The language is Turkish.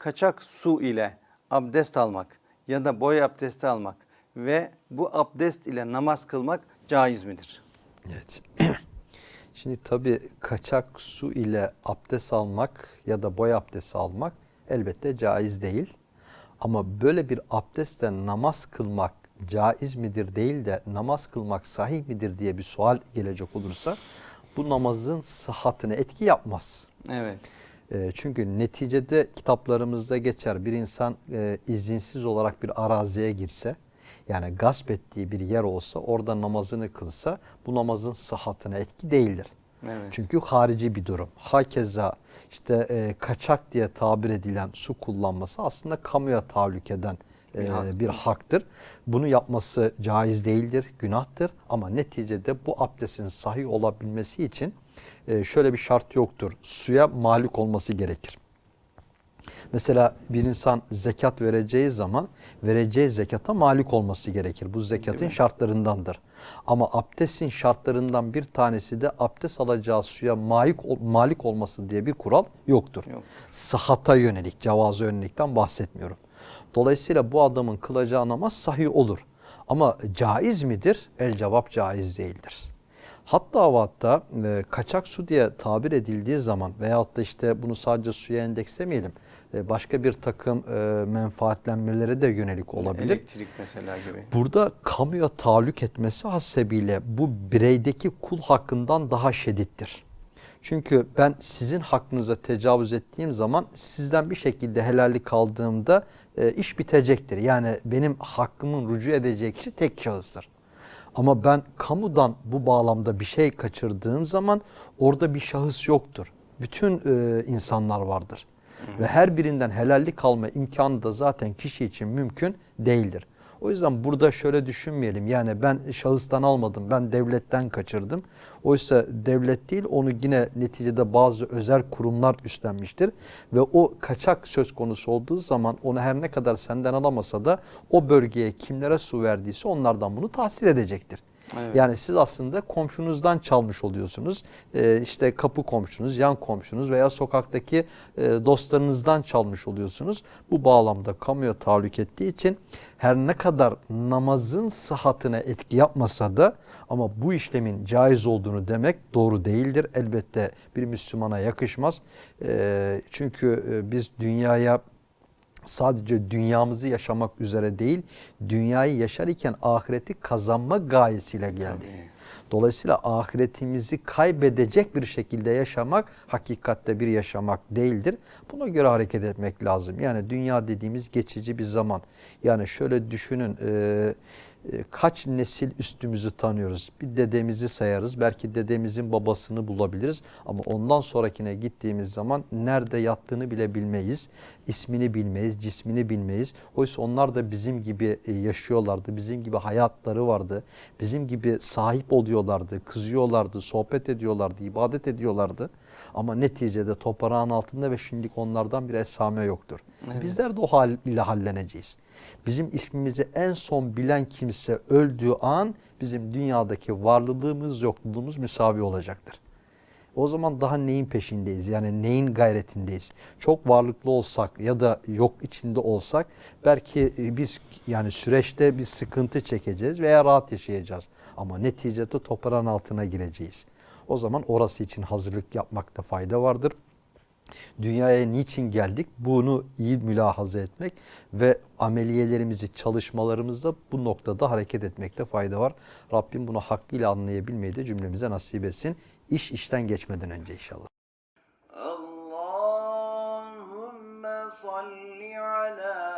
kaçak su ile abdest almak ya da boy abdesti almak ve bu abdest ile namaz kılmak caiz midir? Evet. Şimdi tabii kaçak su ile abdest almak ya da boy abdesti almak elbette caiz değil. Ama böyle bir abdestle namaz kılmak caiz midir değil de namaz kılmak sahih midir diye bir sual gelecek olursa bu namazın sıhhatine etki yapmaz. Evet. E, çünkü neticede kitaplarımızda geçer bir insan e, izinsiz olarak bir araziye girse yani gasp ettiği bir yer olsa orada namazını kılsa bu namazın sıhhatine etki değildir. Evet. Çünkü harici bir durum. Hakeza işte e, kaçak diye tabir edilen su kullanması aslında kamuya tahallük eden Bir e, hak. bir haktır. Bunu yapması caiz değildir, günahtır ama neticede bu abdestin sahih olabilmesi için e, şöyle bir şart yoktur. Suya malik olması gerekir. Mesela bir insan zekat vereceği zaman vereceği zekata malik olması gerekir. Bu zekatın şartlarındandır. Ama abdestin şartlarından bir tanesi de abdest alacağı suya malik, malik olması diye bir kural yoktur. Yok. Sıhhata yönelik, cevazı yönelikten bahsetmiyorum. Dolayısıyla bu adamın kılacağı namaz sahih olur. Ama caiz midir? El cevap caiz değildir. Hatta ve hatta e, kaçak su diye tabir edildiği zaman veyahut da işte bunu sadece suya endekslemeyelim. E, başka bir takım e, menfaatlenmelere de yönelik olabilir. Elektrik mesela gibi. Burada kamuya tahallük etmesi hasebiyle bu bireydeki kul hakkından daha şedittir. Çünkü ben sizin hakkınıza tecavüz ettiğim zaman sizden bir şekilde helallik aldığımda e, iş bitecektir. Yani benim hakkımın rücu edeceği kişi tek şahıstır. Ama ben kamudan bu bağlamda bir şey kaçırdığım zaman orada bir şahıs yoktur. Bütün e, insanlar vardır. Ve her birinden helallik alma imkanı da zaten kişi için mümkün değildir. O yüzden burada şöyle düşünmeyelim. Yani ben şahıstan almadım, ben devletten kaçırdım. Oysa devlet değil, onu yine neticede bazı özel kurumlar üstlenmiştir. Ve o kaçak söz konusu olduğu zaman onu her ne kadar senden alamasa da o bölgeye kimlere su verdiyse onlardan bunu tahsil edecektir. Evet. Yani siz aslında komşunuzdan çalmış oluyorsunuz. Ee, işte kapı komşunuz, yan komşunuz veya sokaktaki e, dostlarınızdan çalmış oluyorsunuz. Bu bağlamda kamuya tahallük ettiği için her ne kadar namazın sıhhatine etki yapmasa da ama bu işlemin caiz olduğunu demek doğru değildir. Elbette bir Müslümana yakışmaz. Ee, çünkü e, biz dünyaya sadece dünyamızı yaşamak üzere değil, dünyayı yaşarken ahireti kazanma gayesiyle geldik. Tabii. Dolayısıyla ahiretimizi kaybedecek bir şekilde yaşamak hakikatte bir yaşamak değildir. Buna göre hareket etmek lazım. Yani dünya dediğimiz geçici bir zaman. Yani şöyle düşünün e, kaç nesil üstümüzü tanıyoruz. Bir dedemizi sayarız. Belki dedemizin babasını bulabiliriz. Ama ondan sonrakine gittiğimiz zaman nerede yattığını bile bilmeyiz. İsmini bilmeyiz, cismini bilmeyiz. Oysa onlar da bizim gibi e, yaşıyorlardı. Bizim gibi hayatları vardı. Bizim gibi sahip oluyorlardı, kızıyorlardı, sohbet ediyorlardı, ibadet ediyorlardı. Ama neticede toprağın altında ve şimdilik onlardan bir esame yoktur. Evet. Bizler de o hal ile halleneceğiz. Bizim ismimizi en son bilen kimse öldüğü an bizim dünyadaki varlılığımız, yokluğumuz müsavi olacaktır. O zaman daha neyin peşindeyiz? Yani neyin gayretindeyiz? Çok varlıklı olsak ya da yok içinde olsak belki e, biz yani süreçte bir sıkıntı çekeceğiz veya rahat yaşayacağız. Ama neticede toprağın altına gireceğiz. O zaman orası için hazırlık yapmakta fayda vardır. Dünyaya niçin geldik? Bunu iyi mülahaza etmek ve ameliyelerimizi, çalışmalarımızda bu noktada hareket etmekte fayda var. Rabbim bunu hakkıyla anlayabilmeyi de cümlemize nasip etsin. İş işten geçmeden önce inşallah. Allahümme salli ala